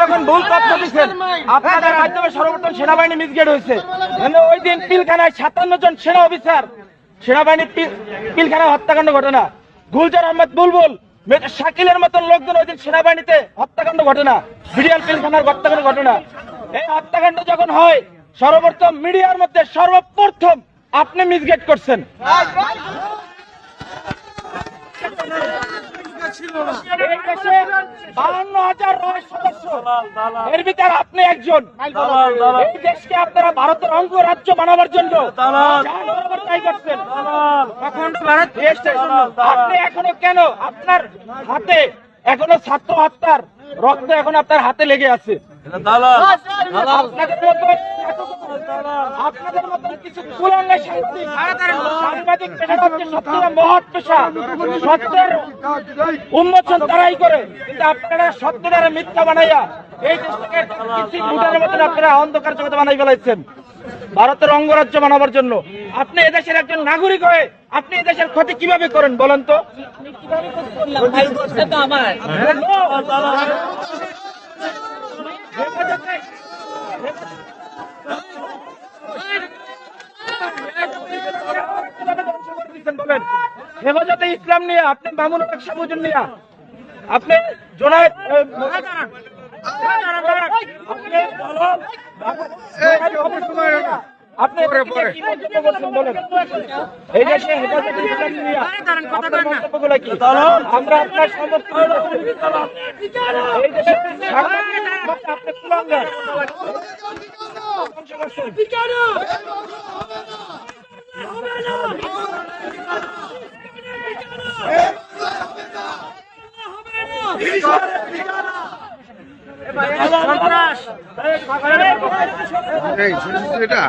যখন ভুল তথ্য দিচ্ছেন আপনাদের মাধ্যমে সর্বপ্রথম সেনাবাহিনী মিসগেট হয়েছে। মানে ওই দিন পিলখানায় সাতান্ন জন সেনা অফিসার সেনাবাহিনী পিলখানায় হত্যাকাণ্ড ঘটনা। গুলজার আহমেদ বুলবুল শাকিলের মতন লোকজন ওই দিন সেনাবাহিনীতে হত্যাকাণ্ড ঘটনা বিডিআর পিলখানার হত্যাকাণ্ড ঘটনা। এই হত্যাকাণ্ড যখন হয় সর্বপ্রথম মিডিয়ার মধ্যে সর্বপ্রথম আপনি মিসগেট করছেন। এই দেশে বাহান্ন হাজার রয় সদস্য। এর ভিতরে আপনি একজন। এই দেশকে আপনারা ভারতের বানাবার জন্য করছেন। এখন ভারত আপনি এখনও কেন আপনার হাতে এখনও ছাত্র হত্যার রক্ত এখন আপনার হাতে লেগে আছে। আপনাদের মতো কিছু কুলাঙ্গা সাংবাদিক মহৎ পেশা সত্যের উন্মোচন তারাই করে। কিন্তু আপনারা সত্য দ্বারা মিথ্যা বানাইয়া এই দেশটাকে আপনারা অন্ধকার জগতে বানাই ফেলাইছেন। ভারতের অঙ্গরাজ্য বানাবার জন্য। আপনি এদেশের একজন নাগরিক হয়ে আপনি এদেশের ক্ষতি কীভাবে করেন বলেন তো? হেফাজতে ইসলাম নিয়ে আপনি মামুন হক সাবুজুন নিয়ে আপনি জোনায়েদ এ, আপনি এই আমরা আপনার সমর্থন দেশে সাংবাদিকদের মধ্যে আপনি কুলাঙ্গার ধ্বংস করছেন। এই শুনছিস এটা?